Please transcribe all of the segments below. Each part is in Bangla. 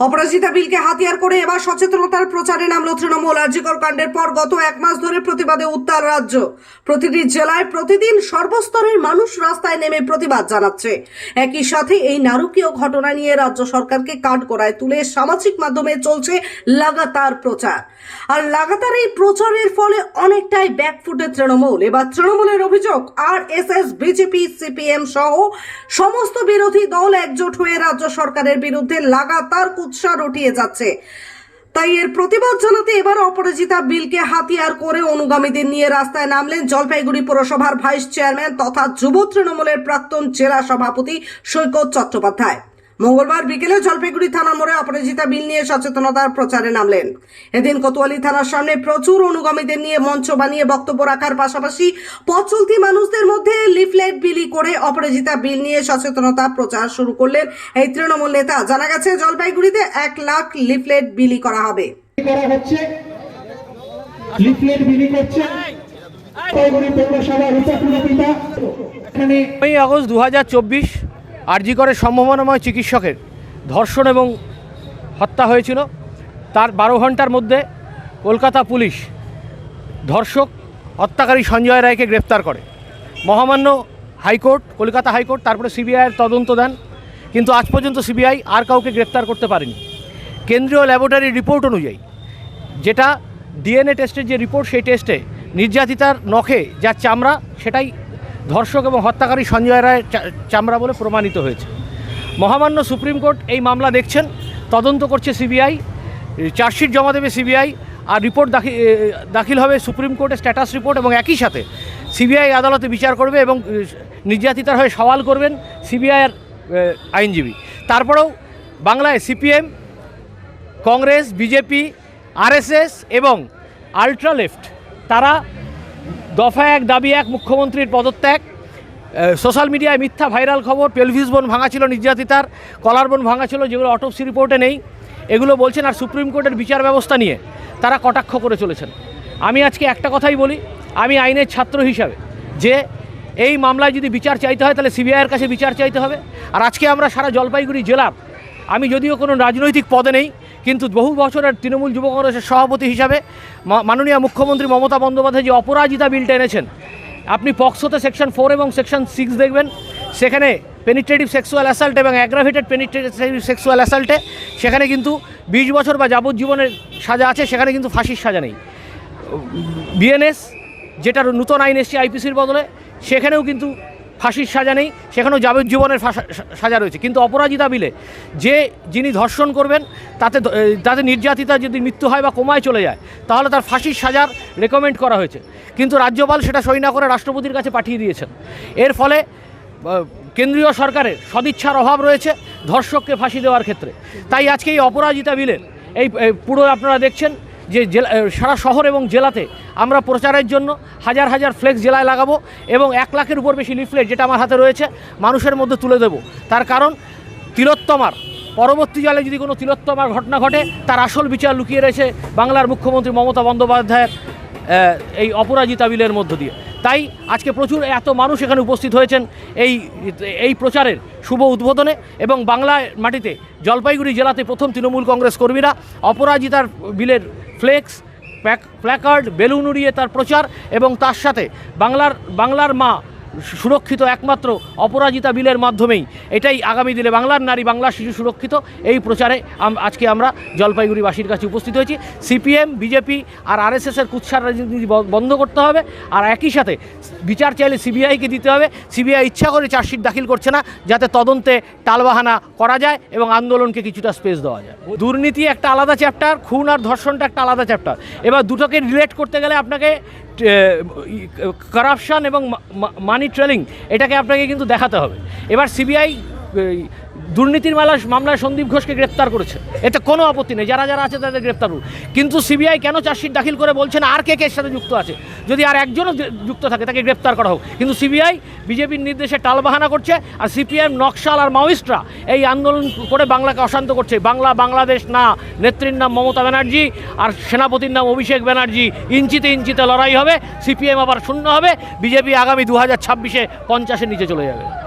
অপরাজিতা বিলকে হাতিয়ার করে এবার সচেতনতার প্রচারে নামল তৃণমূল। আর্যিকর কাণ্ডের পর গত এক মাস ধরে প্রতিবাদে উত্তাল রাজ্য। প্রতিটি জেলায় প্রতিদিন সর্বস্তরের মানুষ রাস্তায় নেমে প্রতিবাদ জানাচ্ছে। একই সাথে এই নারকীয় ঘটনা নিয়ে রাজ্য সরকারকে কাঠগড়ায় তুলে সামাজিক মাধ্যমে চলছে লাগাতার প্রচার। আর লাগাতার এই প্রচারের ফলে অনেকটাই ব্যাকফুটে তৃণমূল। এবার তৃণমূলের অভিযোগ R S S BJP, CPM সহ সমস্ত বিরোধী দল একজোট হয়ে রাজ্য সরকারের বিরুদ্ধে লাগাতার কুৎসা রটিয়ে যাচ্ছে। তাই এর প্রতিবাদ জানাতে এবার অপরাজিতা বিলকে হাতিয়ার করে অনুগামীদের নিয়ে রাস্তায় নামলেন জলপাইগুড়ি পুরসভার ভাইস চেয়ারম্যান তথা যুব তৃণমূলের প্রাক্তন জেলা সভাপতি সৈকত চট্টোপাধ্যায়। মঙ্গলবার বিকেলে জলপাইগুড়ি থানা মোড়ে অপরাজিতা বিল নিয়ে সচেতনতার প্রচারে নামলেন। এদিন কোতোয়ালি থানার সামনে প্রচুর অনুগামীদের নিয়ে মঞ্চ বানিয়ে বক্তব্য রাখার পাশাপাশি পথ চলতি মানুষদের মধ্যে লিফলেট বিলি করে অপরাজিতা বিল নিয়ে সচেতনতা প্রচার শুরু করলেন এই তৃণমূল নেতা। জানা গেছে জলপাইগুড়িতে এক লাখ লিফলেট বিলি করা হবে। করা হচ্ছে? লিফলেট বিলি করছে। জলপাইগুড়ি পৌরসভার উপকুলপিতা। এখানে আগস্ট দু হাজার চব্বিশ আরজিকরের সম্ভাবনাময় চিকিৎসকের ধর্ষণ এবং হত্যা হয়েছিল। তার বারো ঘণ্টার মধ্যে কলকাতা পুলিশ ধর্ষক হত্যাকারী সঞ্জয় রায়কে গ্রেপ্তার করে। মহামান্য হাইকোর্ট, কলকাতা হাইকোর্ট তারপরে সিবিআইয়ের তদন্ত দেন, কিন্তু আজ পর্যন্ত সিবিআই আর কাউকে গ্রেপ্তার করতে পারেনি। কেন্দ্রীয় ল্যাবরেটরি রিপোর্ট অনুযায়ী যেটা ডিএনএ টেস্টের যে রিপোর্ট, সেই টেস্টে নির্যাতিতার নখে যা চামড়া, সেটাই ধর্ষক এবং হত্যাকারী সঞ্জয় রায় চামড়া বলে প্রমাণিত হয়েছে। মহামান্য সুপ্রিম কোর্ট এই মামলা দেখছেন, তদন্ত করছে সিবিআই, চার্জশিট জমা দেবে সিবিআই, আর রিপোর্ট দাখিল দাখিল হবে সুপ্রিম কোর্টে স্ট্যাটাস রিপোর্ট এবং একই সাথে সিবিআই আদালতে বিচার করবে এবং নির্যাতিতার হয়ে সওয়াল করবেন সিবিআইয়ের আইনজীবী। তারপরেও বাংলায় সিপিএম, কংগ্রেস, বিজেপি, আরএসএস এবং আলট্রা লেফট তারা দফা এক, দাবি এক, মুখ্যমন্ত্রীর পদত্যাগ। সোশ্যাল মিডিয়ায় মিথ্যা ভাইরাল খবর, পেলভিস বোন ভাঙা ছিল নির্যাতিতার, কলার বোন ভাঙা ছিল, যেগুলো অটোপসি রিপোর্টে নেই। এগুলো বলছেন আর সুপ্রিম কোর্টের বিচার ব্যবস্থা নিয়ে তারা কটাক্ষ করে চলেছেন। আমি আজকে একটা কথাই বলি, আমি আইনের ছাত্র হিসাবে, যে এই মামলায় যদি বিচার চাইতে হয়, তাহলে সিবিআইয়ের কাছে বিচার চাইতে হবে। আর আজকে আমরা সারা জলপাইগুড়ি জেলার, আমি যদিও কোনো রাজনৈতিক পদে নেই কিন্তু বহু বছরের তৃণমূল যুব কংগ্রেসের সভাপতি হিসাবে মাননীয় মুখ্যমন্ত্রী মমতা বন্দ্যোপাধ্যায় যে অপরাজিতা বিলটা এনেছেন। আপনি পক্সোতে সেকশন ফোর এবং সেকশন সিক্স দেখবেন। সেখানে পেনিট্রেটিভ সেক্সুয়াল অ্যাসাল্ট এবং অ্যাগ্রাভেটেড পেনিট্রেটিভ সেক্সুয়াল অ্যাসাল্টে সেখানে কিন্তু বিশ বছর বা যাবজ্জীবনের সাজা আছে, সেখানে কিন্তু ফাঁসির সাজা নেই। বিএনএস, যেটার নূতন আইন এসছে আইপিসির বদলে, সেখানেও কিন্তু ফাঁসির সাজা নেই, সেখানেও যাবজ্জীবনের ফাঁসা- সাজা রয়েছে। কিন্তু অপরাজিতা বিলে যে যিনি ধর্ষণ করবেন, তাতে তাতে নির্যাতিতা যদি মৃত্যু হয় বা কোমায় চলে যায়, তাহলে তার ফাঁসির সাজার রেকমেন্ড করা হয়েছে। কিন্তু রাজ্যপাল সেটা সই না করে রাষ্ট্রপতির কাছে পাঠিয়ে দিয়েছেন। এর ফলে কেন্দ্রীয় সরকারের সদিচ্ছার অভাব রয়েছে ধর্ষককে ফাঁসি দেওয়ার ক্ষেত্রে। তাই আজকে এই অপরাজিতা বিলের এই পুরো আপনারা দেখছেন যে জেলা সারা শহর এবং জেলাতে আমরা প্রচারের জন্য হাজার হাজার ফ্লেক্স জেলায় লাগাবো এবং এক লাখের উপর বেশি লিফলেট যেটা আমার হাতে রয়েছে, মানুষের মধ্যে তুলে দেব। তার কারণ তিলোত্তমার, পরবর্তী জালে যদি কোনো তিলোত্তমার ঘটনা ঘটে, তার আসল বিচার লুকিয়ে রয়েছে বাংলার মুখ্যমন্ত্রী মমতা বন্দ্যোপাধ্যায়ের এই অপরাজিতা বিলের মধ্য দিয়ে। তাই আজকে প্রচুর এত মানুষ এখানে উপস্থিত হয়েছেন এই এই প্রচারের শুভ উদ্বোধনে এবং বাংলা মাটিতে জলপাইগুড়ি জেলাতে প্রথম তৃণমূল কংগ্রেস কর্মীরা অপরাজিতার বিলের ফ্লেক্স প্ল্যাকার্ড বেলুন উড়িয়ে তার প্রচার এবং তার সাথে বাংলার বাংলার মা সুরক্ষিত একমাত্র অপরাজিতা বিলের মাধ্যমেই। এটাই আগামী দিনে বাংলার নারী, বাংলার শিশু সুরক্ষিত। এই প্রচারে আজকে আমরা জলপাইগুড়িবাসীর কাছে উপস্থিত হয়েছি। সিপিএম, বিজেপি আর আরএসএসের কুৎসার রাজনীতি বন্ধ করতে হবে। আর একই সাথে বিচার চাইলে সিবিআইকে দিতে হবে। সিবিআই ইচ্ছা করে চার্জশিট দাখিল করছে না, যাতে তদন্তে টালবাহানা করা যায় এবং আন্দোলনকে কিছুটা স্পেস দেওয়া যায়। দুর্নীতি একটা আলাদা চ্যাপ্টার, খুন আর ধর্ষণটা একটা আলাদা চ্যাপ্টার। এবার দুটোকে রিলেট করতে গেলে আপনাকে কারাপশান এবং মানি ট্রেলিং এটাকে আপনাকে কিন্তু দেখাতে হবে। এবার সিবিআই দুর্নীতির মালা মামলায় সন্দীপ ঘোষকে গ্রেপ্তার করেছে। এতে কোনো আপত্তি নেই। যারা যারা আছে তাদের গ্রেপ্তার করুন। কিন্তু সিবিআই কেন চার্জশিট দাখিল করে বলছেন আর কে কে সাথে যুক্ত আছে? যদি আর একজনও যুক্ত থাকে, তাকে গ্রেপ্তার করা হোক। কিন্তু সিবিআই, বিজেপির নির্দেশে টালবাহানা করছে আর সিপিএম নকশাল আর মাওয়িস্টরা এই আন্দোলন করে বাংলাকে অশান্ত করছে। বাংলা, বাংলাদেশ না। নেত্রীর নাম মমতা ব্যানার্জি আর সেনাপতির নাম অভিষেক ব্যানার্জি। ইঞ্চিতে ইঞ্চিতে লড়াই হবে। সিপিএম আবার শূন্য হবে। বিজেপি আগামী দু হাজার ছাব্বিশে পঞ্চাশের নিচে চলে যাবে।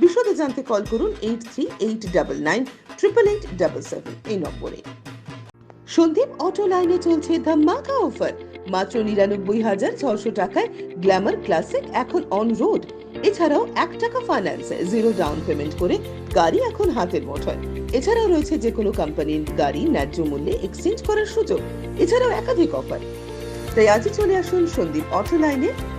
বিশদে জানতে কল করুন eight three eight double nine triple eight double seven এই নম্বরে। সন্দীপ অটো লাইনে চলছে ধামাকা অফার। মাত্র নিরানব্বই হাজার ছশো টাকায় গ্ল্যামার ক্লাসিক এখন অন রোড এছাড়াও এক টাকা ফাইন্যান্স জিরো ডাউন পেমেন্ট করে গাড়ি এখন হাতের মুঠোয়। এছাড়াও রয়েছে যে কোনো কোম্পানির গাড়ি ন্যায্য মূল্যে এক্সচেঞ্জ করার সুযোগ। এছাড়াও একাধিক অফার। তাই আজই চলে আসুন সন্দীপ অটো লাইনে